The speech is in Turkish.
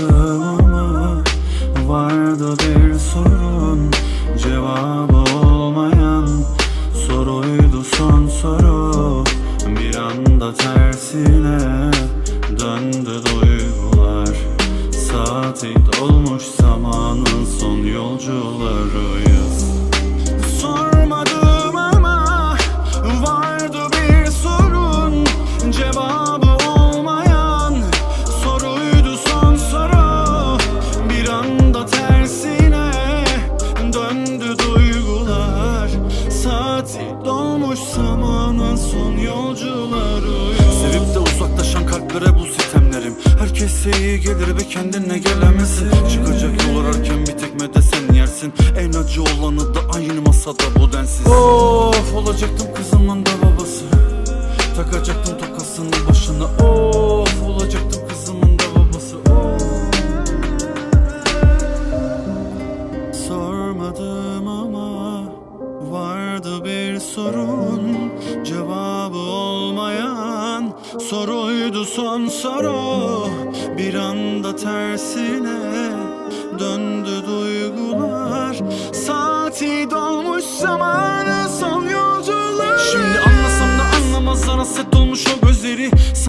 Ama vardı bir sorun Cevabı olmayan soruydu son soru. Bir anda tersine döndü duygular. Saati dolmuş zamanın son yolcularıyız Saati dolmuş zamanın son yolcuları Sevip de uzaklaşan kalplere bu sitemlerim. Herkese iyi gelir ve kendine gelemezsin Çıkacak yol ararken bir tekme de sen yersin. En acı olanı da aynı masada bu densiz. Of olacaktım kızımın da babası. Takacaktım tokasını sorun Cevabı olmayan soruydu son soru. Bir anda tersine döndü duygular. Saati